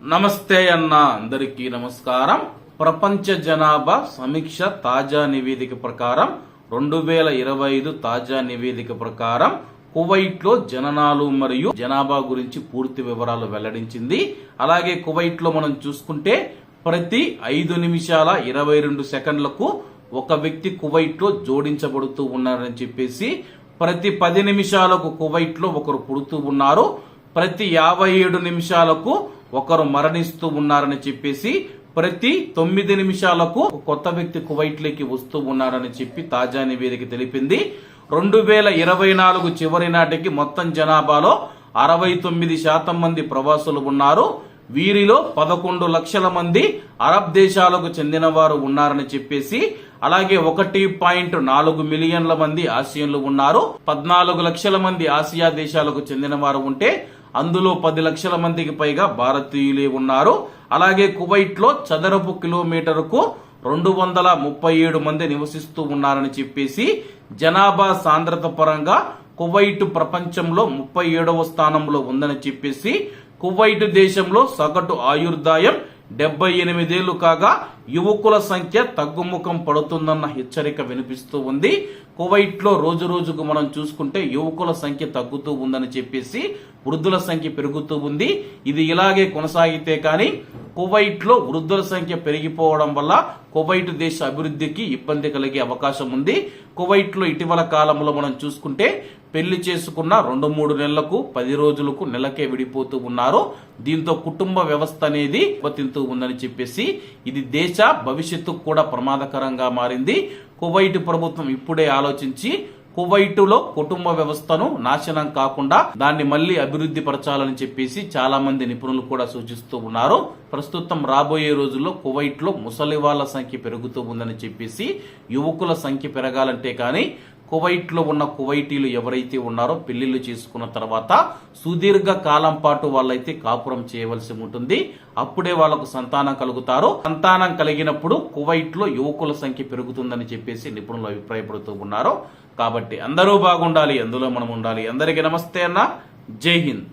నమస్తే అన్న అందరికీ నమస్కారం. ప్రపంచ జనాభా సమీక్ష తాజా నివేదిక ప్రకారం రెండు వేల ఇరవై ఐదు తాజా నివేదిక ప్రకారం కువైట్లో జననాలు మరియు జనాభా గురించి పూర్తి వివరాలు వెల్లడించింది. అలాగే కువైట్లో మనం చూసుకుంటే ప్రతి ఐదు నిమిషాల ఇరవై రెండు సెకండ్లకు ఒక వ్యక్తి కువైట్లో జోడించబడుతూ ఉన్నారని చెప్పేసి ప్రతి పది నిమిషాలకు కువైట్లో ఒకరు పుడుతూ ఉన్నారు. ప్రతి యాభై ఏడు నిమిషాలకు ఒకరు మరణిస్తూ ఉన్నారని చెప్పేసి ప్రతి తొమ్మిది నిమిషాలకు కొత్త వ్యక్తి కువైట్లోకి వస్తూ ఉన్నారని చెప్పి తాజా నివేదిక తెలిపింది. రెండు వేల ఇరవై నాలుగు చివరి నాటికి మొత్తం జనాభాలో అరవై తొమ్మిది శాతం మంది ప్రవాసులు ఉన్నారు. వీరిలో పదకొండు లక్షల మంది అరబ్ దేశాలకు చెందిన వారు ఉన్నారని చెప్పేసి అలాగే ఒకటి పాయింట్ నాలుగు మిలియన్ల మంది ఆసియన్లు ఉన్నారు. పద్నాలుగు లక్షల మంది ఆసియా దేశాలకు చెందిన వారు ఉంటే అందులో పది లక్షల మందికి పైగా భారతీయులే ఉన్నారు. అలాగే కువైట్లో చదరపు కిలోమీటర్కు రెండు వందల ముప్పై ఏడు మంది నివసిస్తూ ఉన్నారని చెప్పేసి జనాభా సాంద్రత పరంగా కువైట్ ప్రపంచంలో ముప్పై ఏడవ స్థానంలో ఉందని చెప్పేసి కువైట్ దేశంలో సగటు ఆయుర్దాయం డెబ్బై ఎనిమిదేళ్ళు కాగా యువకుల సంఖ్య తగ్గుముఖం పడుతుందన్న హెచ్చరిక వినిపిస్తూ ఉంది. కువైట్లో రోజు రోజుకు మనం చూసుకుంటే యువకుల సంఖ్య తగ్గుతూ ఉందని చెప్పేసి వృద్ధుల సంఖ్య పెరుగుతూ ఉంది. ఇది ఇలాగే కొనసాగితే కానీ కువైట్లో వృద్ధుల సంఖ్య పెరిగిపోవడం వల్ల కువైట్ దేశ అభివృద్ధికి ఇబ్బంది కలిగే అవకాశం ఉంది. కువైట్లో ఇటీవల కాలంలో మనం చూసుకుంటే పెళ్ళి చేసుకున్న రెండు మూడు నెలలకు పది రోజులకు నెలకే విడిపోతూ ఉన్నారు. దీంతో కుటుంబ వ్యవస్థ అనేది దెబ్బతింటూ ఉందని చెప్పేసి ఇది దేశ భవిష్యత్తుకు కూడా ప్రమాదకరంగా మారింది. కువైట్ ప్రభుత్వం ఇప్పుడే ఆలోచించి కువైటులో కుటుంబ వ్యవస్థను నాశనం కాకుండా దాన్ని మళ్ళీ అభివృద్ధి పరచాలని చెప్పేసి చాలా మంది నిపుణులు కూడా సూచిస్తూ ఉన్నారు. ప్రస్తుతం రాబోయే రోజుల్లో కువైట్లో ముసలి వాళ్ళ సంఖ్య పెరుగుతూ ఉందని చెప్పేసి యువకుల సంఖ్య పెరగాలంటే కానీ కువైట్లో ఉన్న కువైటీలు ఎవరైతే ఉన్నారో పెళ్ళిళ్ళు చేసుకున్న తర్వాత సుదీర్ఘ కాలం పాటు వాళ్ళైతే కాపురం చేయవలసి ఉంటుంది. అప్పుడే వాళ్ళకు సంతానం కలుగుతారు. సంతానం కలిగినప్పుడు కువైట్లో యువకుల సంఖ్య పెరుగుతుందని చెప్పేసి నిపుణులు అభిప్రాయపడుతూ ఉన్నారు. కాబట్టి అందరూ బాగుండాలి అందులో మనం ఉండాలి. అందరికీ నమస్తే అన్న. జై హింద్.